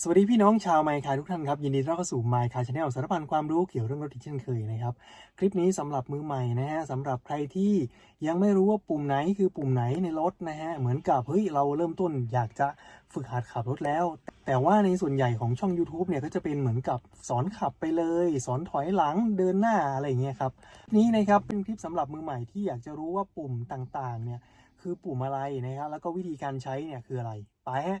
สวัสดีพี่น้องชาวไมค์คาทุกท่านครับ ยินดีต้อนรับเข้าสู่ไมค์คาชาแนลสารพันความรู้เกี่ยวเรื่องรถอีกเช่นเคยนะครับ คลิปนี้สำหรับมือใหม่นะฮะสำหรับใครที่ยังไม่รู้ว่าปุ่มไหนคือปุ่มไหนในรถนะฮะเหมือนกับเฮ้ยเราเริ่มต้นอยากจะฝึกหัดขับรถแล้ว แต่ว่าในส่วนใหญ่ของช่อง YouTube เนี่ยก็จะเป็นเหมือนกับสอนขับไปเลย สอนถอยหลังเดินหน้าอะไรอย่างเงี้ยครับนี้นะครับเป็นคลิปสำหรับมือใหม่ที่อยากจะรู้ว่าปุ่มต่างๆเนี่ยคือปุ่มอะไรนะครับแล้วก็วิธีการใช้เนี่ยคืออะไรไปฮะ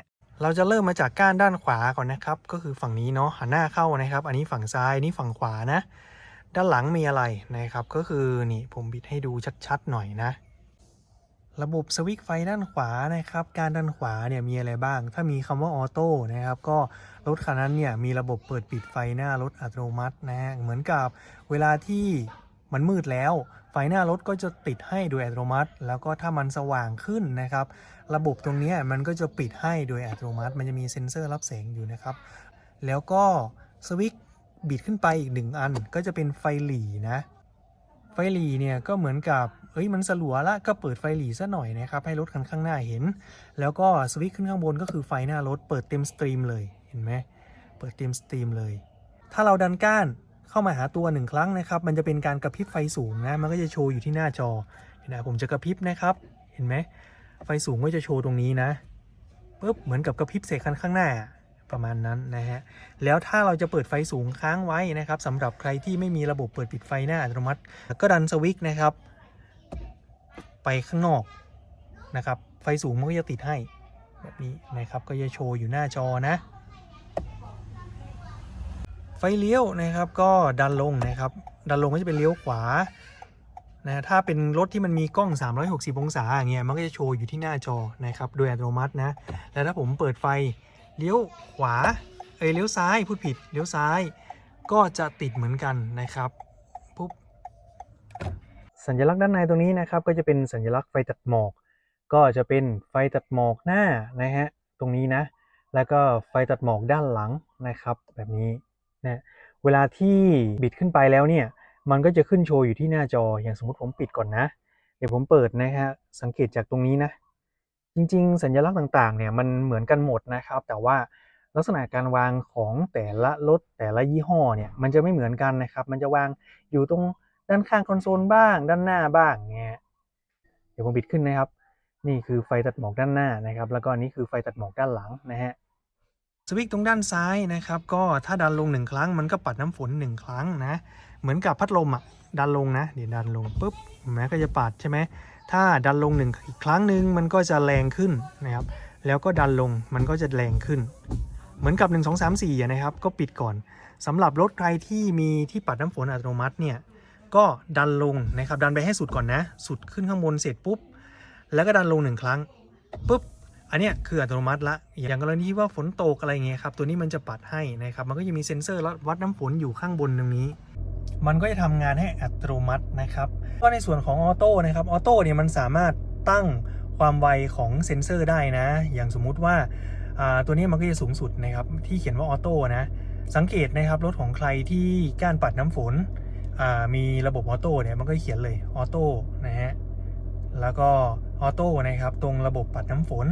เราจะเริ่มมาจากก้านด้านขวาก่อนนะครับ ก็คือฝั่งนี้เนาะหันหน้าเข้านะครับ อันนี้ฝั่งซ้ายนนี้ฝั่งขวานะ ด้านหลังมีอะไรนะครับ ก็คือนี่ผมบิดให้ดูชัดๆหน่อยนะ ระบบสวิตช์ไฟด้านขวานะครับ การด้านขวาเนี่ยมีอะไรบ้าง ถ้ามีคำว่าออโต้นะครับ ก็รถคันนั้นเนี่ยมีระบบเปิดปิดไฟหน้ารถอัตโนมัตินะเหมือนกับเวลาที่ มันมืดแล้ว ไฟหน้ารถก็จะติดให้โดยอัตโนมัติ แล้วก็ถ้ามันสว่างขึ้นนะครับ ระบบตรงนี้มันก็จะปิดให้โดยอัตโนมัติ มันจะมีเซ็นเซอร์รับแสงอยู่นะครับ แล้วก็สวิตช์บิดขึ้นไปอีกหนึ่งอันก็จะเป็นไฟหลีนะ ไฟหลีเนี่ยก็เหมือนกับเอ้ยมันสลัวละก็เปิดไฟหลีซะหน่อยนะครับให้รถคันข้างหน้าเห็น แล้วก็สวิตช์ขึ้นข้างบนก็คือไฟหน้ารถเปิดเต็มสตรีมเลยเห็นไหมเปิดเต็มสตรีมเลย ถ้าเราดันก้าน เข้ามาหาตัวหนึ่งครั้งนะครับ มันจะเป็นการกระพริบไฟสูงนะ มันก็จะโชว์อยู่ที่หน้าจอเห็นไหมผมจะกระพริบนะครับ เห็นไหมไฟสูงก็จะโชว์ตรงนี้นะปุ๊บเหมือนกับกระพริบเสกคันข้างหน้าประมาณนั้นนะฮะ แล้วถ้าเราจะเปิดไฟสูงค้างไว้นะครับสำหรับใครที่ไม่มีระบบเปิดปิดไฟหน้าอัตโนมัติ ก็ดันสวิตช์นะครับ ไปข้างนอกนะครับ ไฟสูงมันก็จะติดให้ แบบนี้นะครับก็จะโชว์อยู่หน้าจอนะ ไฟเลี้ยวนะครับก็ดันลงนะครับดันลงก็จะเป็นเลี้ยวขวานะถ้าเป็นรถที่มันมีกล้อง 360 องศาอย่างเงี้ยมันก็จะโชว์อยู่ที่หน้าจอนะครับโดยอัตโนมัตินะ แล้วถ้าผมเปิดไฟเลี้ยวขวาเอ้ยเลี้ยวซ้ายพูดผิดเลี้ยวซ้ายก็จะติดเหมือนกันนะครับปุ๊บสัญลักษณ์ด้านในตรงนี้นะครับก็จะเป็นสัญลักษณ์ไฟตัดหมอก ก็จะเป็นไฟตัดหมอกหน้านะฮะตรงนี้นะ แล้วก็ไฟตัดหมอกด้านหลังนะครับแบบนี้ นะเวลาที่บิดขึ้นไปแล้วเนี่ยมันก็จะขึ้นโชว์อยู่ที่หน้าจออย่างสมมติผมปิดก่อนนะ เดี๋ยวผมเปิดนะฮะสังเกตจากตรงนี้นะจริง ๆ สัญลักษณ์ต่างๆเนี่ยมันเหมือนกันหมดนะครับ แต่ว่าลักษณะการวางของแต่ละรถแต่ละยี่ห้อเนี่ยมันจะไม่เหมือนกันนะครับ มันจะวางอยู่ตรงด้านข้างคอนโซลบ้าง ด้านหน้าบ้างเงี้ยเดี๋ยวผมบิดขึ้นนะครับ นี่คือไฟตัดหมอกด้านหน้านะครับ แล้วก็อันนี้คือไฟตัดหมอกด้านหลังนะฮะ วิตช์ตรงด้านซ้ายนะครับ ก็ถ้าดันลงหนึ่งครั้ง มันก็ปัดน้ำฝนหนึ่งครั้งนะ เหมือนกับพัดลมอะ ดันลงนะ เดี๋ยวดันลงปุ๊บเห็นไหมก็จะปัดใช่ไหม ถ้าดันลงหนึ่งอีกครั้งหนึ่งมันก็จะแรงขึ้นนะครับ แล้วก็ดันลงมันก็จะแรงขึ้น เหมือนกับ 1 2 3 4อะนะครับ ก็ปิดก่อนสำหรับรถใครที่มีที่ปัดน้ำฝนอัตโนมัติเนี่ย ก็ดันลงนะครับ ดันไปให้สุดก่อนนะ สุดขึ้นข้างบนเสร็จปุ๊บ แล้วก็ดันลงหนึ่งครั้งปุ๊บ อันเนี้ยคืออัตโนมัติละ อย่างกรณีที่ว่าฝนตกอะไรเงี้ยครับ ตัวนี้มันจะปัดให้นะครับ มันก็จะมีเซ็นเซอร์วัดน้ำฝนอยู่ข้างบนตรงนี้ มันก็จะทำงานให้อัตโนมัตินะครับ ก็ในส่วนของออโต้นะครับ ออโต้เนี่ยมันสามารถตั้งความไวของเซ็นเซอร์ได้นะ อย่างสมมุติว่าอ่าตัวนี้มันก็จะสูงสุดนะครับ ที่เขียนว่าออโต้นะ สังเกตนะครับรถของใครที่ก้านปัดน้ำฝนอ่ามีระบบออโต้เนี่ยมันก็เขียนเลยออโต้นะฮะ แล้วก็ ออโต้นะครับตรงระบบปัดน้ำฝน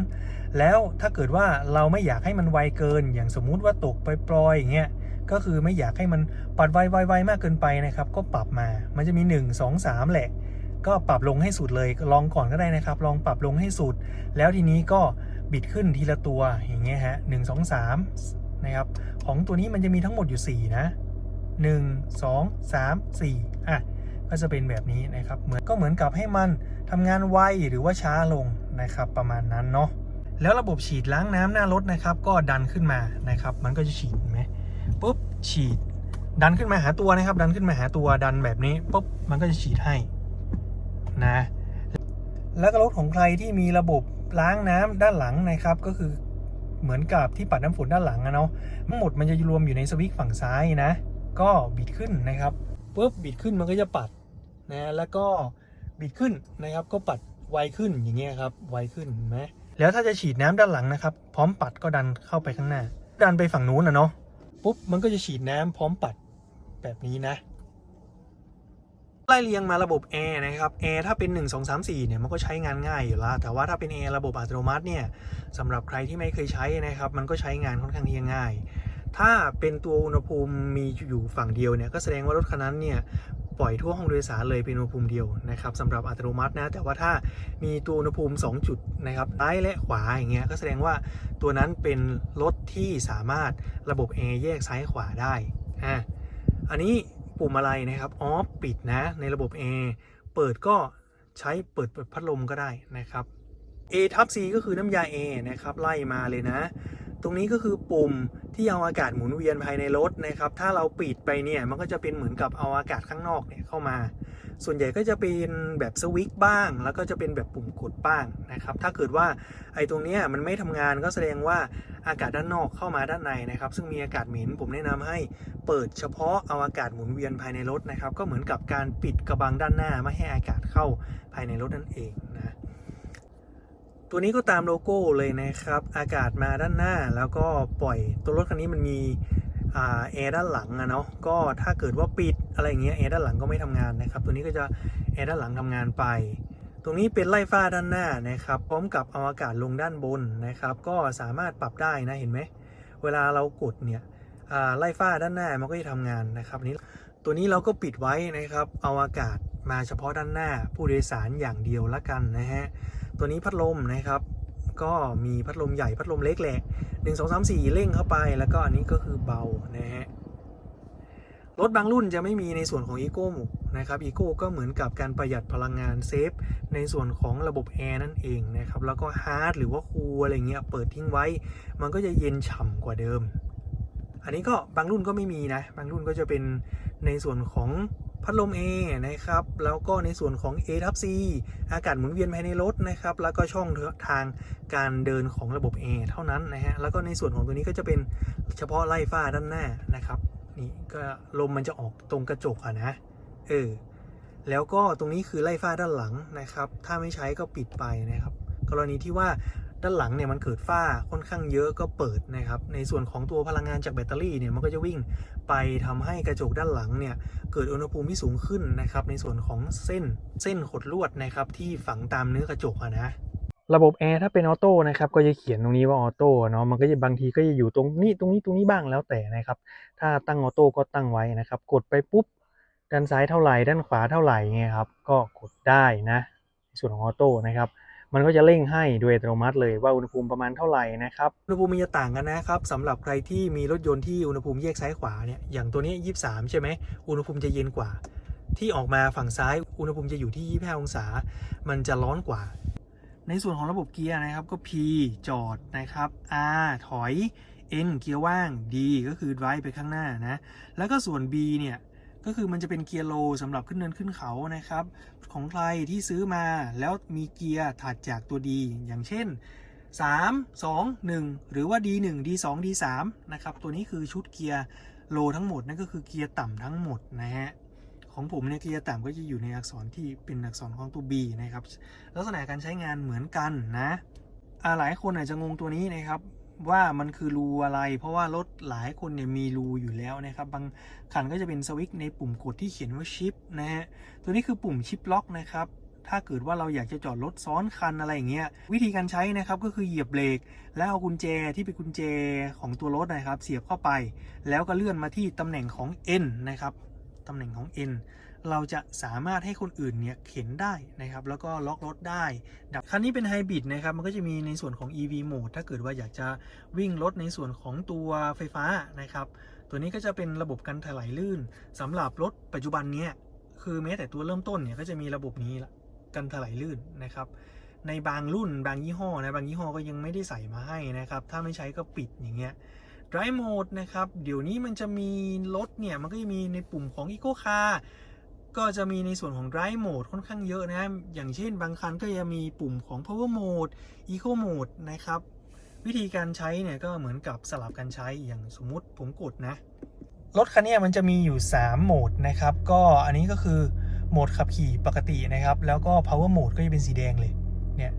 แล้วถ้าเกิดว่าเราไม่อยากให้มันไวเกิน อย่างสมมุติว่าตกไปปลอยอย่างเงี้ยก็คือไม่อยากให้มันปัดไวไวไวมากเกินไปนะครับ ก็ปรับมามันจะมี 1 2 3แหละ ก็ปรับลงให้สุดเลยลองก่อนก็ได้นะครับ ลองปรับลงให้สุด แล้วทีนี้ก็บิดขึ้นทีละตัวอย่างเงี้ยฮะหนึ่งสองสามนะครับของตัวนี้มันจะมีทั้งหมดอยู่ 4 นะ 1 2 3 4อะ ก็จะเป็นแบบนี้นะครับเหมือนก็เหมือนกับให้มันทำงานไวหรือว่าช้าลงนะครับ ประมาณนั้นเนาะแล้วระบบฉีดล้างน้ำหน้ารถนะครับ ก็ดันขึ้นมานะครับ มันก็จะฉีดไหมปุ๊บฉีด ดันขึ้นมาหาตัวนะครับ ดันขึ้นมาหาตัวดันแบบนี้ปุ๊บมันก็จะฉีดให้นะแล้วก็รถของใครที่มีระบบล้างน้ำด้านหลังนะครับ ก็คือเหมือนกับที่ปัดน้ำฝนด้านหลังอะเนาะทั้งหมดมันจะรวมอยู่ในสวิตช์ฝั่งซ้ายนะ ก็บิดขึ้นนะครับปุ๊บบิดขึ้นมันก็จะปัด นะแล้วก็บิดขึ้นนะครับก็ปัดไวขึ้นอย่างเงี้ยครับไวขึ้นเห็นไหมแล้วถ้าจะฉีดน้ำด้านหลังนะครับ พร้อมปัดก็ดันเข้าไปข้างหน้า ดันไปฝั่งนู้นนะเนาะปุ๊บมันก็จะฉีดน้ำพร้อมปัดแบบนี้นะไล่เรียงมาระบบแอร์นะครับแอร์ถ้าเป็น 1 2 3 4เนี่ยมันก็ใช้งานง่ายอยู่แล้วแต่ว่าถ้าเป็นแอร์ระบบอัตโนมัติเนี่ยสำหรับใครที่ไม่เคยใช้นะครับ มันก็ใช้งานค่อนข้างที่จะง่าย ถ้าเป็นตัวอุณหภูมิมีอยู่ฝั่งเดียวเนี่ยก็แสดงว่ารถคันนั้นเนี่ย ปล่อยทั่วห้องโดยสารเลยเป็นอุณหภูมิเดียวนะครับสำหรับอัตโนมัตินะ แต่ว่าถ้ามีตัวอุณหภูมิ 2 จุดนะครับซ้ายและขวาอย่างเงี้ยก็แสดงว่าตัวนั้นเป็นรถที่สามารถระบบแอร์แยกซ้ายขวาได้อะอันนี้ปุ่มอะไรนะครับออฟปิดนะในระบบแอร์เปิดก็ใช้เปิดพัดลมก็ได้นะครับ A ทับ C ก็คือน้ำยา A นะครับไล่มาเลยนะ ตรงนี้ก็คือปุ่มที่เอาอากาศหมุนเวียนภายในรถนะครับ ถ้าเราปิดไปเนี่ยมันก็จะเป็นเหมือนกับเอาอากาศข้างนอกเนี่ยเข้ามา ส่วนใหญ่ก็จะเป็นแบบสวิตช์บ้าง แล้วก็จะเป็นแบบปุ่มกดบ้างนะครับ ถ้าเกิดว่าไอ้ตรงนี้มันไม่ทำงานก็แสดงว่าอากาศด้านนอกเข้ามาด้านในนะครับ ซึ่งมีอากาศเหม็นผมแนะนำให้เปิดเฉพาะเอาอากาศหมุนเวียนภายในรถนะครับ ก็เหมือนกับการปิดกระบังด้านหน้าไม่ให้อากาศเข้าภายในรถนั่นเองนะ ตัวนี้ก็ตามโลโก้เลยนะครับ อากาศมาด้านหน้าแล้วก็ปล่อยตัวรถคันนี้มันมีแอร์ด้านหลังอะเนาะก็ถ้าเกิดว่าปิดอะไรเงี้ยแอร์ด้านหลังก็ไม่ทำงานนะครับ ตัวนี้ก็จะแอร์ด้านหลังทำงานไป ตรงนี้เป็นไล่ฟ้าด้านหน้านะครับพร้อมกับเอาอากาศลงด้านบนนะครับ ก็สามารถปรับได้นะเห็นไหมเวลาเรากดเนี่ยไล่ฟ้าด้านหน้ามันก็จะทำงานนะครับนนี้ตัวนี้เราก็ปิดไว้นะครับ เอาอากาศมาเฉพาะด้านหน้าผู้โดยสารอย่างเดียวละกันนะฮะ ตัวนี้พัดลมนะครับ ก็มีพัดลมใหญ่พัดลมเล็กแหละหนึ่งสองสามสี่เร่งเข้าไป แล้วก็อันนี้ก็คือเบานะฮะรถบางรุ่นจะไม่มีในส่วนของ e c o นะครับ e c o ก็เหมือนกับการประหยัดพลังงานเซฟในส่วนของระบบแอร์นั่นเองนะครับแล้วก็ฮาร์ดหรือว่าคูลอะไรเงี้ยเปิดทิ้งไว้ มันก็จะเย็นฉ่ำกว่าเดิม อันนี้ก็บางรุ่นก็ไม่มีนะ บางรุ่นก็จะเป็นในส่วนของ พัดลม A นะครับ แล้วก็ในส่วนของ A ทับ C อากาศหมุนเวียนภายในรถนะครับ แล้วก็ช่องทางการเดินของระบบ A เท่านั้นนะฮะ แล้วก็ในส่วนของตัวนี้ก็จะเป็นเฉพาะไล่ฟ้าด้านหน้านะครับ นี่ก็ลมมันจะออกตรงกระจกอะนะ เออ แล้วก็ตรงนี้คือไล่ฟ้าด้านหลังนะครับ ถ้าไม่ใช้ก็ปิดไปนะครับ กรณีที่ว่า ด้านหลังเนี่ยมันเกิดฝ้าค่อนข้างเยอะก็เปิดนะครับ ในส่วนของตัวพลังงานจากแบตเตอรี่เนี่ยมันก็จะวิ่งไปทำให้กระจกด้านหลังเนี่ยเกิดอุณหภูมิที่สูงขึ้นนะครับ ในส่วนของเส้นเส้นขดลวดนะครับที่ฝังตามเนื้อกระจกะนะระบบแอร์ถ้าเป็นออโต้นะครับก็จะเขียนตรงนี้ว่าออโต้เนาะมันก็จะบางทีก็จะอยู่ตรงนี้ตรงนี้ตรงนี้บ้างแล้วแต่นะครับ ถ้าตั้งออโต้ก็ตั้งไว้นะครับ กดไปปุ๊บด้านซ้ายเท่าไหร่ด้านขวาเท่าไหร่เงี้ยครับก็กดได้นะในส่วนของออโต้นะครับ มันก็จะเร่งให้โดยอัตโนมัติเลยว่าอุณหภูมิประมาณเท่าไหร่นะครับอุณหภูมิมันจะต่างกันนะครับสำหรับใครที่มีรถยนต์ที่อุณหภูมิแยกซ้ายขวาเนี่ยอย่างตัวนี้ 23 ใช่ไหมอุณหภูมิจะเย็นกว่า ที่ออกมาฝั่งซ้ายอุณหภูมิจะอยู่ที่ 25 องศา มันจะร้อนกว่า ในส่วนของระบบเกียร์นะครับก็ P จอดนะครับ R ถอย N เกียร์ว่าง D ก็คือ drive ไปข้างหน้านะแล้วก็ส่วน B เนี่ย ก็คือมันจะเป็นเกียร์โลสำหรับขึ้นเนินขึ้นเขานะครับ ของใครที่ซื้อมาแล้วมีเกียร์ถัดจากตัว D อย่างเช่น 3 2 1 หรือว่า D1 D2 D3 นะครับ ตัวนี้คือชุดเกียร์โลทั้งหมดนั่นก็คือเกียร์ต่ำทั้งหมดนะฮะของผมเนี่ยเกียร์ต่ำก็จะอยู่ในอักษรที่เป็นอักษรของตัว B นะครับ ลักษณะการใช้งานเหมือนกันนะหลายคนอาจจะงงตัวนี้นะครับ ว่ามันคือรูอะไร เพราะว่ารถหลายคนเนี่ยมีรูอยู่แล้วนะครับ บางคันก็จะเป็นสวิตช์ในปุ่มกดที่เขียนว่าชิปนะฮะตัวนี้คือปุ่มชิปล็อกนะครับถ้าเกิดว่าเราอยากจะจอดรถซ้อนคันอะไรอย่างเงี้ยวิธีการใช้นะครับก็คือเหยียบเบรกแล้วเอากุญแจที่เป็นกุญแจของตัวรถนะครับ เสียบเข้าไป แล้วก็เลื่อนมาที่ตำแหน่งของ N นะครับตำแหน่งของ N เราจะสามารถให้คนอื่นเนี่ยเข็นได้นะครับ แล้วก็ล็อกรถได้ ดับคันนี้เป็นไฮบริดนะครับ มันก็จะมีในส่วนของ EV mode ถ้าเกิดว่าอยากจะวิ่งรถในส่วนของตัวไฟฟ้านะครับ ตัวนี้ก็จะเป็นระบบกันถลายลื่นสำหรับรถปัจจุบันเนี้ยคือแม้แต่ตัวเริ่มต้นเนี่ยก็จะมีระบบนี้ละกันถลายลื่นนะครับ ในบางรุ่นบางยี่ห้อนะบางยี่ห้อก็ยังไม่ได้ใส่มาให้นะครับ ถ้าไม่ใช้ก็ปิดอย่างเงี้ย Drive Mode นะครับ เดี๋ยวนี้มันจะมีรถเนี่ย มันก็จะมีในปุ่มของ Eco Car ก็จะมีในส่วนของ Drive Mode ค่อนข้างเยอะนะอย่างเช่นบางคันก็จะมีปุ่มของ Power Mode Eco Mode นะครับ วิธีการใช้เนี่ยก็เหมือนกับสลับกันใช้อย่างสมมุติผมกดนะ รถคันนี้มันจะมีอยู่ 3 โหมดนะครับ ก็อันนี้ก็คือโหมดขับขี่ปกตินะครับ แล้วก็ power mode ก็จะเป็นสีแดงเลยเนี่ย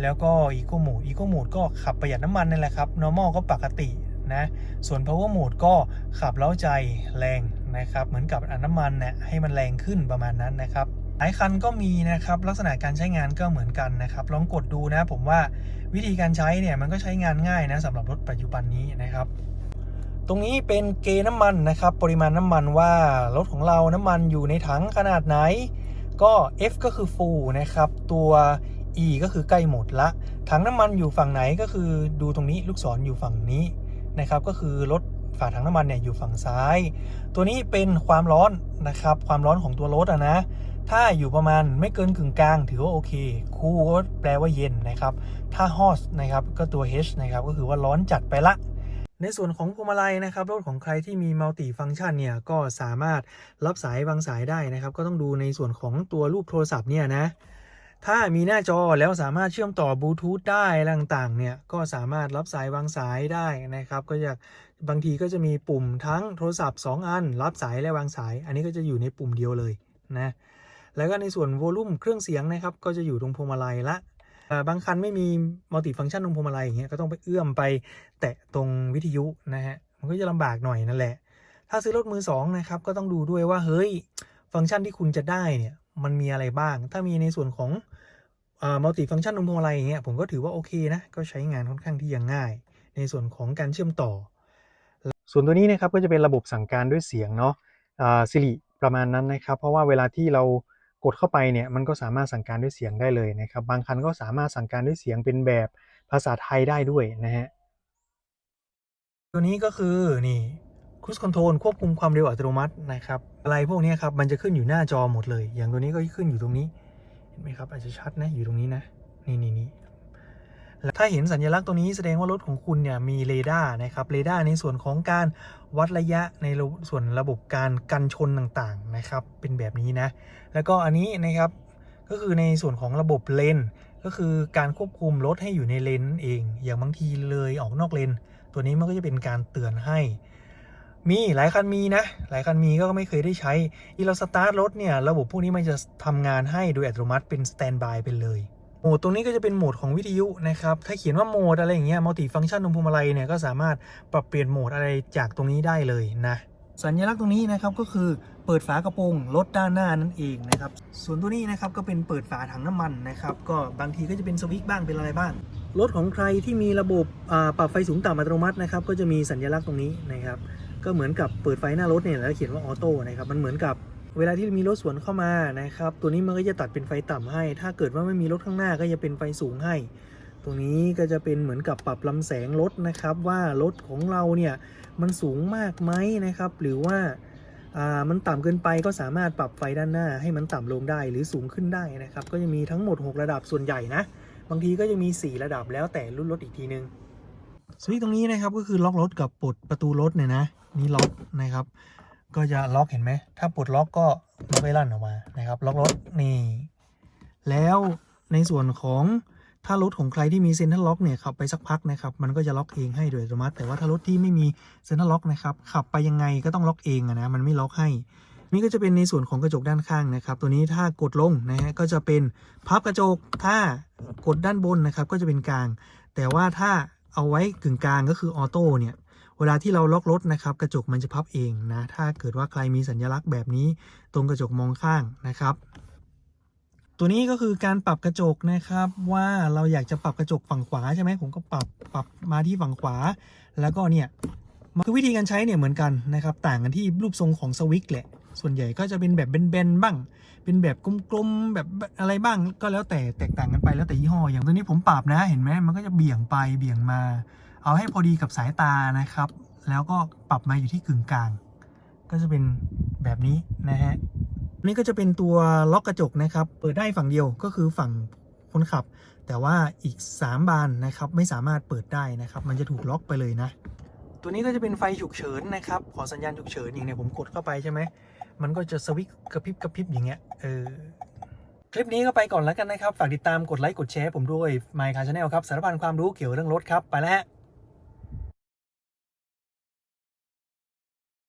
แล้วก็ eco mode eco mode ก็ขับประหยัดน้ำมันนั่นแหละครับ normal ก็ปกตินะส่วน power mode ก็ขับเล้าใจแรง นะครับ เหมือนกับน้ำมันเนี่ยให้มันแรงขึ้นประมาณนั้นนะครับหลายคันก็มีนะครับลักษณะการใช้งานก็เหมือนกันนะครับ ลองกดดูนะผมว่าวิธีการใช้เนี่ยมันก็ใช้งานง่ายนะสำหรับรถปัจจุบันนี้นะครับ ตรงนี้เป็นเกน้ำมันนะครับ ปริมาณน้ำมันว่ารถของเราน้ำมันอยู่ในถังขนาดไหน ก็ F ก็คือ full นะครับ ตัว E ก็คือใกล้หมดละถังน้ำมันอยู่ฝั่งไหนก็คือดูตรงนี้ลูกศรอยู่ฝั่งนี้นะครับ ก็คือรถ ฝาถังน้ำมันเนี่ยอยู่ฝั่งซ้าย ตัวนี้เป็นความร้อนนะครับ ความร้อนของตัวรถอะนะ ถ้าอยู่ประมาณไม่เกินกึ่งกลาง ถือว่าโอเค คูลก็แปลว่าเย็นนะครับ ถ้า hot นะครับก็ตัว H นะครับก็คือว่าร้อนจัดไปละในส่วนของพวงมาลัยนะครับรถของใครที่มีมัลติฟัง c t ชันเนี่ยก็สามารถรับสายบางสายได้นะครับ ก็ต้องดูในส่วนของตัวรูปโทรศัพท์เนี่ยนะถ้ามีหน้าจอแล้วสามารถเชื่อมต่อบลูทูธได้ต่างๆเนี่ยก็สามารถรับสายวางสายได้นะครับ ก็จะ บางทีก็จะมีปุ่มทั้งโทรศัพท์ 2 อัน รับสายและวางสาย อันนี้ก็จะอยู่ในปุ่มเดียวเลยนะแล้วก็ในส่วนโวลูมเครื่องเสียงนะครับก็จะอยู่ตรงพวงมาลัยละบางคันไม่มีมัลติฟัง c t ชันตรงพวงมาลัยอย่างเงี้ยก็ต้องไปเอื้อมไปแตะตรงวิทยุนะฮะมันก็จะลำบากหน่อยนั่นแหละ ถ้าซื้อรถมือสองนะครับก็ต้องดูด้วยว่าเฮ้ยฟังก์ชันที่คุณจะได้เนี่ยมันมีอะไรบ้าง ถ้ามีในส่วนของมัลติฟัง c t ชันตรงพวงมาลัยอย่างเงี้ยผมก็ถือว่าโอเคนะก็ใช้งานค่อนข้างที่ยังง่าย ในส่วนของการเชื่อมต่อ ส่วนตัวนี้นะครับก็จะเป็นระบบสั่งการด้วยเสียงเนาะสิริประมาณนั้นนะครับ เพราะว่าเวลาที่เรากดเข้าไปเนี่ยมันก็สามารถสั่งการด้วยเสียงได้เลยนะครับ บางคันก็สามารถสั่งการด้วยเสียงเป็นแบบภาษาไทยได้ด้วยนะฮะตัวนี้ก็คือนี่ค u ู e คอนโทรลควบคุมความเร็วอัตโนมัตินะครับอะไรพวกนี้ครับมันจะขึ้นอยู่หน้าจอหมดเลย อย่างตัวนี้ก็ขึ้นอยู่ตรงนี้เห็นไหมครับอาจจะชัดนะอยู่ตรงนี้นะนี่นี่นี่ ถ้าเห็นสัญลักษณ์ตรงนี้แสดงว่ารถของคุณเนี่ยมีเรดาร์นะครับเรดาร์ในส่วนของการวัดระยะในส่วนระบบการกันชนต่างๆนะครับ เป็นแบบนี้นะ แล้วก็อันนี้นะครับก็คือในส่วนของระบบเลนก็คือการควบคุมรถให้อยู่ในเลนนั่นเอง อย่างบางทีเลยออกนอกเลน ตัวนี้มันก็จะเป็นการเตือนให้ มีหลายคันมีนะ หลายคันมีก็ไม่เคยได้ใช้ที่เราสตาร์ทรถเนี่ย ระบบพวกนี้มันจะทำงานให้โดยอัตโนมัติเป็นสแตนบายไปเลย โหมดตรงนี้ก็จะเป็นโหมดของวิทยุนะครับ ถ้าเขียนว่าโหมดอะไรอย่างเงี้ยมัลติฟัง c t ชันตรงพวงมาลัยเนี่ยก็สามารถปรับเปลี่ยนโหมดอะไรจากตรงนี้ได้เลยนะ สัญลักษณ์ตรงนี้นะครับก็คือเปิดฝากระโปรงรถด้านหน้านั่นเองนะครับ ส่วนตัวนี้นะครับก็เป็นเปิดฝาถังน้ำมันนะครับ ก็บางทีก็จะเป็นสวิตช์บ้างเป็นอะไรบ้าง รถของใครที่มีระบบอ่าปรับไฟสูงต่ำอัตโนมัตินะครับก็จะมีสัญลักษณ์ตรงนี้นะครับ ก็เหมือนกับเปิดไฟหน้ารถเนี่ยแล้วเขียนว่าออโต้นะครับ มันเหมือนกับ เวลาที่มีรถสวนเข้ามานะครับ ตัวนี้มันก็จะตัดเป็นไฟต่ำให้ ถ้าเกิดว่าไม่มีรถข้างหน้าก็จะเป็นไฟสูงให้ ตรงนี้ก็จะเป็นเหมือนกับปรับลำแสงรถนะครับ ว่ารถของเราเนี่ยมันสูงมากไหมนะครับ หรือว่ามันต่ำเกินไปก็สามารถปรับไฟด้านหน้าให้มันต่ำลงได้หรือสูงขึ้นได้นะครับ ก็จะมีทั้งหมด 6 ระดับส่วนใหญ่นะ บางทีก็จะมี 4 ระดับแล้วแต่รุ่นรถอีกทีนึงสวิตตรงนี้นะครับก็คือล็อกรถกับปลดประตูรถเนี่ยนะนี่ล็อกนะครับ ก็จะล็อกเห็นไหม ถ้าปลดล็อกก็ล็อกไว้ลั่นออกมานะครับ ล็อกรถนี่ แล้วในส่วนของถ้ารถของใครที่มีเซ็นทรัลล็อกเนี่ยขับไปสักพักนะครับ มันก็จะล็อกเองให้โดยอัตโนมัติ แต่ว่าถ้ารถที่ไม่มีเซ็นทรัลล็อกนะครับ ขับไปยังไงก็ต้องล็อกเองอะนะ มันไม่ล็อกให้ นี่ก็จะเป็นในส่วนของกระจกด้านข้างนะครับ ตัวนี้ถ้ากดลงนะฮะก็จะเป็นพับกระจก ถ้ากดด้านบนนะครับก็จะเป็นกลาง แต่ว่าถ้าเอาไว้กึ่งกลางก็คือออโต้เนี่ย เวลาที่เราล็อกรถนะครับกระจกมันจะพับเองนะถ้าเกิดว่าใครมีสัญลักษณ์แบบนี้ ตรงกระจกมองข้างนะครับ ตัวนี้ก็คือการปรับกระจกนะครับว่าเราอยากจะปรับกระจกฝั่งขวาใช่ไหมผมก็ปรับปรับมาที่ฝั่งขวา แล้วก็เนี่ยคือวิธีการใช้เนี่ยเหมือนกันนะครับต่างกันที่รูปทรงของสวิตช์แหละส่วนใหญ่ก็จะเป็นแบบเบนๆบ้าง เป็นแบบกลมๆแบบอะไรบ้างก็แล้วแต่แตกต่างกันไปแล้วแต่ยี่ห้ออย่างตัวนี้ผมปรับนะเห็นไหมมันก็จะเบี่ยงไปเบี่ยงมา เอาให้พอดีกับสายตานะครับ แล้วก็ปรับมาอยู่ที่กึ่งกลาง ก็จะเป็นแบบนี้นะฮะนี่ก็จะเป็นตัวล็อกกระจกนะครับ เปิดได้ฝั่งเดียวก็คือฝั่งคนขับ แต่ว่าอีก 3 บานนะครับไม่สามารถเปิดได้นะครับ มันจะถูกล็อกไปเลยนะ ตัวนี้ก็จะเป็นไฟฉุกเฉินนะครับ ขอสัญญาณฉุกเฉินอย่างเนี้ยผมกดเข้าไปใช่ไหม มันก็จะสวิตช์กระพริบกระพริบอย่างเงี้ย เออ คลิปนี้ก็ไปก่อนแล้วกันนะครับ ฝากติดตามกดไลค์กดแชร์ผมด้วย My Car Channel ครับ สารพันความรู้เกี่ยวเรื่องรถครับ ไปแล้วฮะ